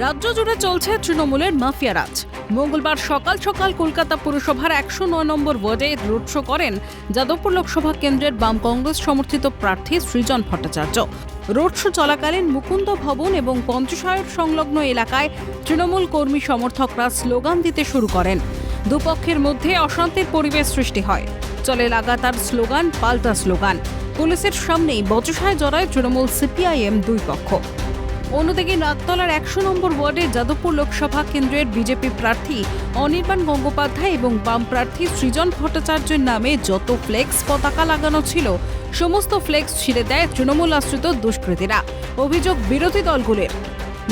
রাজ্য জুড়ে চলছে তৃণমূলের মাফিয়া রাজ। মঙ্গলবার সকাল সকাল কলকাতা পুরসভার একশো নয় নম্বর ওয়ার্ডে রোড শো করেন যাদবপুর লোকসভা কেন্দ্রের বাম কংগ্রেস সমর্থিত প্রার্থী সৃজন ভট্টাচার্য। রোড শো চলাকালীন মুকুন্দ ভবন এবং পঞ্চসায়র সংলগ্ন এলাকায় তৃণমূল কর্মী সমর্থকরা স্লোগান দিতে শুরু করেন। দুপক্ষের মধ্যে অশান্তির পরিবেশ সৃষ্টি হয়। চলে লাগাতার স্লোগান, পাল্টা স্লোগান। পুলিশের সামনেই বচসায় জড়ায় তৃণমূল সিপিআইএম দুই পক্ষ। অন্যদিকে নাকতলার একশো নম্বর ওয়ার্ডে যাদবপুর লোকসভা কেন্দ্রের বিজেপি প্রার্থী অনির্বাণ গঙ্গোপাধ্যায় এবং বাম প্রার্থী সৃজন ভট্টাচার্যের নামে যত ফ্লেক্স পতাকা লাগানো ছিল, সমস্ত ফ্লেক্স ছিঁড়ে দেয় তৃণমূল আশ্রিত দুষ্কৃতীরা। অভিযোগ বিরোধী দলগুলির।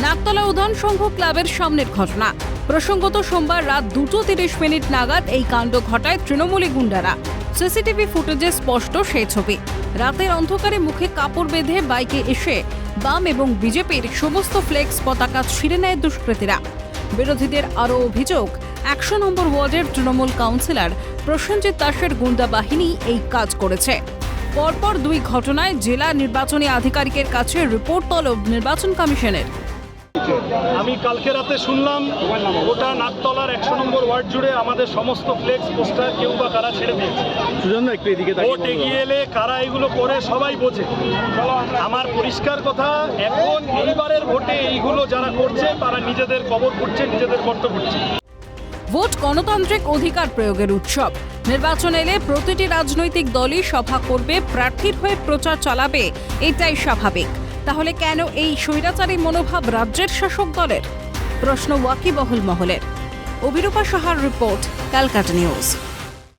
নাকতলা উদয়ন সংঘ ক্লাবের সামনের ঘটনা। প্রসঙ্গত সোমবার রাত দুটো তিরিশ মিনিট নাগাদ এই কাণ্ড ঘটায় তৃণমূলী গুন্ডারা। সিসিটিভি ফুটেজে স্পষ্ট সেই ছবি। রাতের অন্ধকারে মুখে কাপড় বেঁধে বাইকে এসে বাম এবং বিজেপির সমস্ত ফ্লেক্স পতাকা ছিঁড়ে নেয় দুষ্কৃতীরা। বিরোধীদের আরও অভিযোগ, একশো নম্বর ওয়ার্ডের তৃণমূল কাউন্সিলর প্রসেনজিৎ দাসের গুন্ডা বাহিনী এই কাজ করেছে। পরপর দুই ঘটনায় জেলা নির্বাচনী আধিকারিকের কাছে রিপোর্ট তলব নির্বাচন কমিশনের। আমি কালকে রাতে শুনলাম গোটা নাকতলার একশো নম্বর ওয়ার্ড জুড়ে আমাদের সমস্ত ফ্লেক্স পোস্টার কেউ বা কারা ছেড়ে দিয়েছে। সুজন একটু এদিকে ভোট এগিয়ে এলে কারা এগুলো করে সবাই বোঝে। আমার পরিষ্কার কথা এখন এইবারের ভোটে এইগুলো যারা করছে তারা নিজেদের কবর করছে নিজেদের গর্ত করছে ভোট গণতান্ত্রিক অধিকার প্রয়োগের উৎসব। নির্বাচন এলে প্রতিটি রাজনৈতিক দলই সভা করবে প্রার্থীর হয়ে প্রচার চালাবে এটাই স্বাভাবিক। তাহলে কেন এই স্বৈরাচারী মনোভাব রাজ্যের শাসক দলের? প্রশ্ন ওয়াকিবহুল মহলের। অভিরূপা সাহার রিপোর্ট, ক্যালকাটা নিউজ।